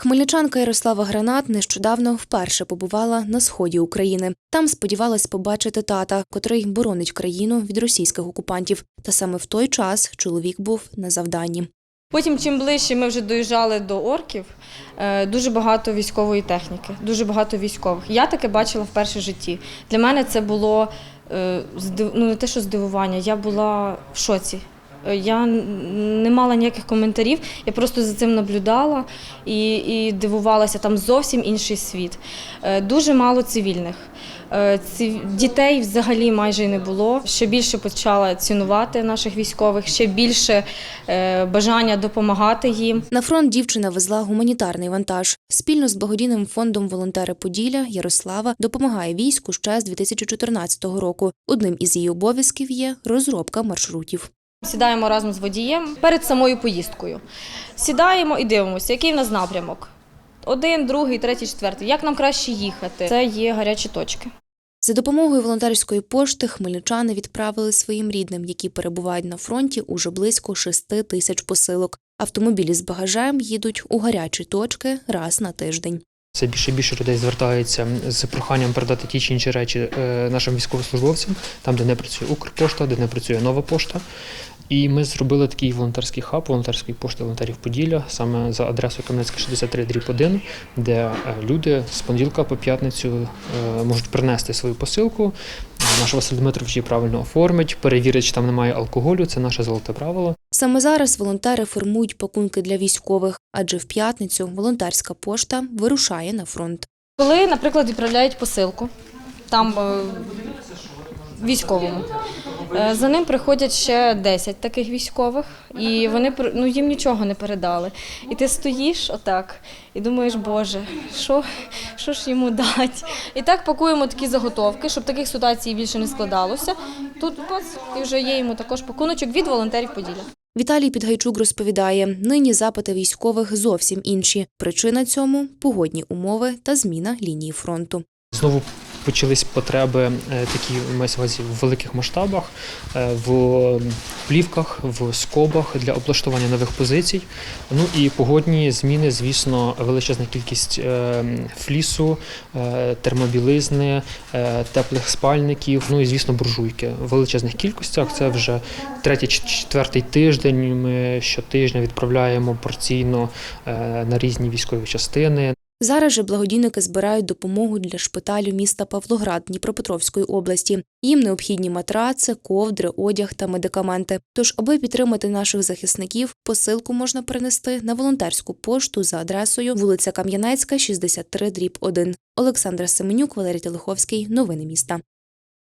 Хмельничанка Ярослава Гранат нещодавно вперше побувала на сході України. Там сподівалась побачити тата, котрий боронить країну від російських окупантів. Та саме в той час чоловік був на завданні. Потім, чим ближче ми вже доїжджали до орків, е, дуже багато військової техніки, дуже багато військових. Я таке бачила в житті. Для мене це було е, ну, не те, що здивування, я була в шоці. Е, Я не мала ніяких коментарів, я просто за цим наблюдала і, і дивувалася, там зовсім інший світ. Е, Дуже мало цивільних. Е, Дітей взагалі майже не було. Ще більше почала цінувати наших військових, ще більше бажання допомагати їм. На фронт дівчина везла гуманітарний вантаж. Спільно з благодійним фондом Волонтери Поділля Ярослава допомагає війську ще з 2014 року. Одним із її обов'язків є розробка маршрутів. Сідаємо разом з водієм перед самою поїздкою. Сідаємо і дивимося, який в нас напрямок. Один, другий, третій, четвертий. Як нам краще їхати? Це є гарячі точки. За допомогою волонтерської пошти хмельничани відправили своїм рідним, які перебувають на фронті, уже близько 6 тисяч посилок. Автомобілі з багажем їдуть у гарячі точки раз на тиждень. Все більше і більше людей звертається з проханням передати ті чи інші речі е, нашим військовослужбовцям, там, де не працює Укрпошта, де не працює нова пошта. І ми зробили такий волонтерський хаб волонтерської пошти волонтерів Поділля, саме за адресою Кам'янецька 63 дріб 1, де е, люди з понеділка по п'ятницю е, можуть принести свою посилку. Наш Василь Дмитрович її правильно оформить, перевірить, чи там немає алкоголю. Це наше золоте правило. Саме зараз волонтери формують пакунки для військових, адже в п'ятницю волонтерська пошта вирушає на фронт. Коли, наприклад, відправляють посилку, там е, військовому. е, За ним приходять ще 10 таких військових, і вони ну, їм нічого не передали. І ти стоїш отак і думаєш, Боже, що, що ж йому дати? І так пакуємо такі заготовки, щоб таких ситуацій більше не складалося. Тут і вже є йому також пакуночок від волонтерів Поділля. Віталій Підгайчук розповідає, нині запити військових зовсім інші. Причина цьому погодні умови та зміна лінії фронту. Знову почались потреби е, такі мається увазі в великих масштабах, е, в плівках, в скобах для облаштування нових позицій. Ну і погодні зміни, звісно, величезна кількість е, флісу, термобілизни, теплих спальників, ну і звісно, буржуйки. В величезних кількостях. Це вже третій четвертий тиждень. Ми щотижня відправляємо порційно на різні військові частини. Зараз же благодійники збирають допомогу для шпиталю міста Павлоград Дніпропетровської області. Їм необхідні матраци, ковдри, одяг та медикаменти. Тож, аби підтримати наших захисників, посилку можна принести на волонтерську пошту за адресою вулиця Кам'янецька, 63 дріб 1. Олександра Семенюк, Валерій Телеховський. Новини міста.